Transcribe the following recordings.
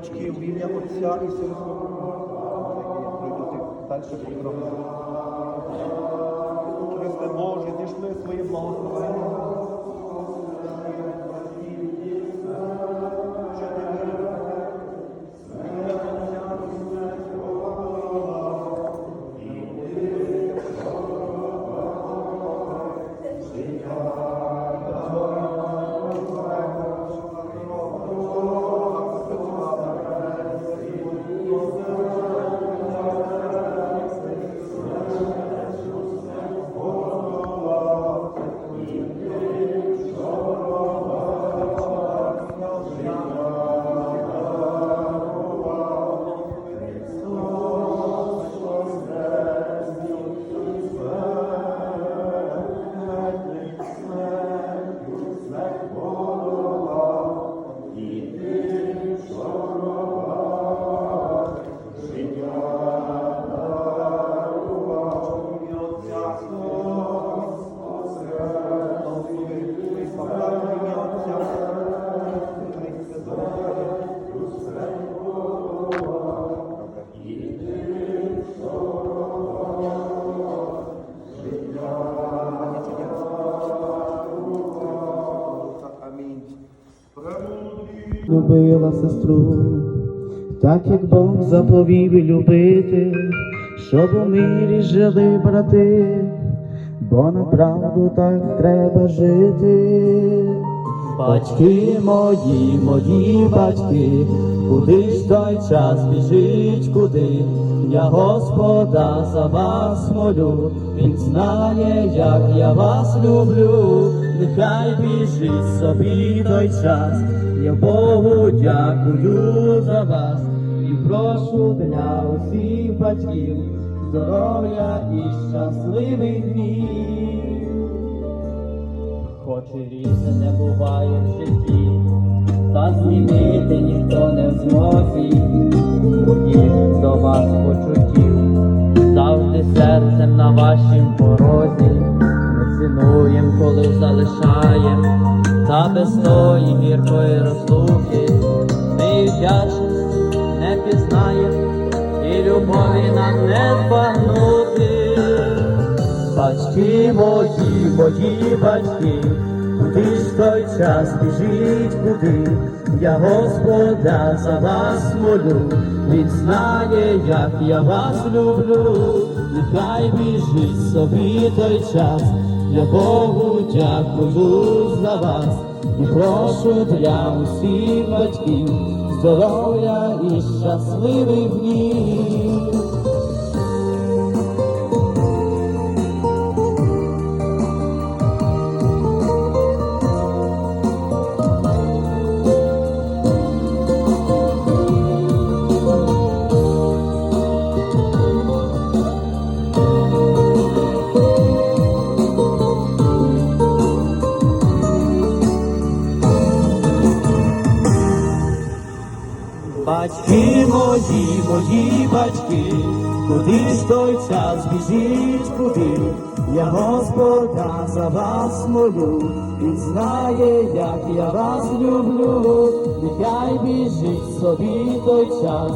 батьків, в ім'я Отця і Сина покрову. Христе Боже, зійшли своє благословення. Любила сестру, так як Бог заповів любити, щоб у мирі жили брати, бо на правду так треба жити. Батьки мої, мої батьки, куди ж той час біжить, куди? Я Господа за вас молю, Він знає, як я вас люблю, нехай біжить собі той час, я Богу дякую за вас і прошу для усіх батьків здоров'я і щасливих днів. Хоч і різне не буває в житті, та змінити ніхто не в змозі, моїх до вас почуттів, завжди серцем на вашім порозі, цінуєм, залишає, та без тої гіркої розлуки, ми вдячність не пізнає, і любові нам не збагнути. Батьки мої, мої батьки, куди ж той час біжить, куди? Я Господа за вас молю, Він знає, як я вас люблю, нехай біжить собі той час, я Богу дякую за вас. І прошу для усіх батьків здоров'я і щасливих днів. Батьки мої, мої батьки, куди ж той час біжить, куди? Я Господа за вас молю, Він знає, як я вас люблю, нехай біжить собі той час,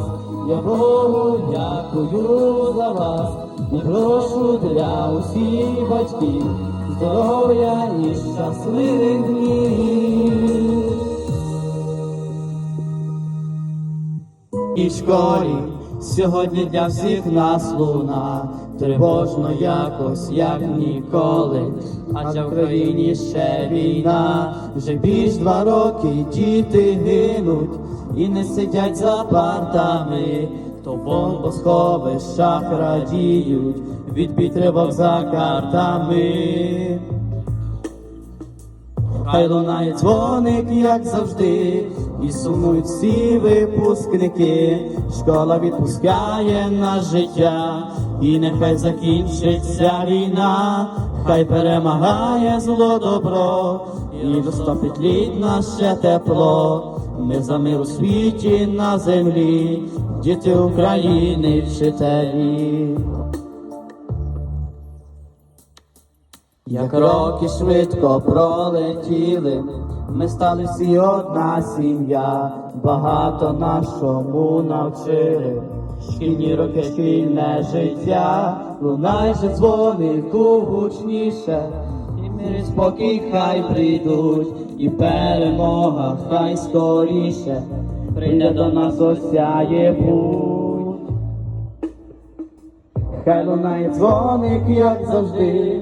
я Богу дякую за вас і прошу для усіх батьків здоров'я і щасливих днів. І школі сьогодні для всіх нас луна, тривожно якось, як ніколи, адже в країні ще війна, вже більш два роки діти гинуть і не сидять за партами, то бомбосховищах радіють, від тривог за картами. Хай лунає дзвоник, як завжди, і сумують всі випускники. Школа відпускає на життя, і нехай закінчиться війна, хай перемагає зло добро, і доступить лід наше тепло. Ми за мир у світі на землі, діти України, вчителі. Як роки швидко пролетіли, ми стали всі одна сім'я, багато нашому навчили. Шкільні роки, шкільне життя, лунай же дзвонику гучніше, і мир спокій хай прийдуть, і перемога хай скоріше, прийде до нас осяє путь. Хай лунає дзвоник, як завжди,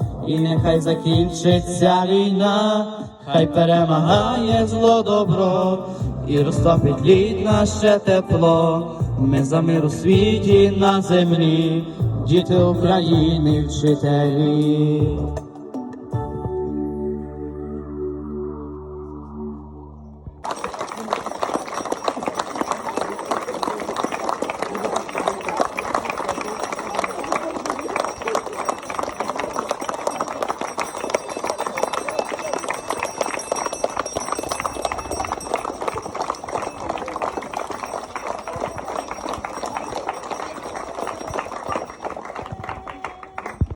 і нехай закінчиться війна, хай перемагає зло добро, і розтопить лід наше тепло. Ми за мир у світі на землі, діти України, вчителі.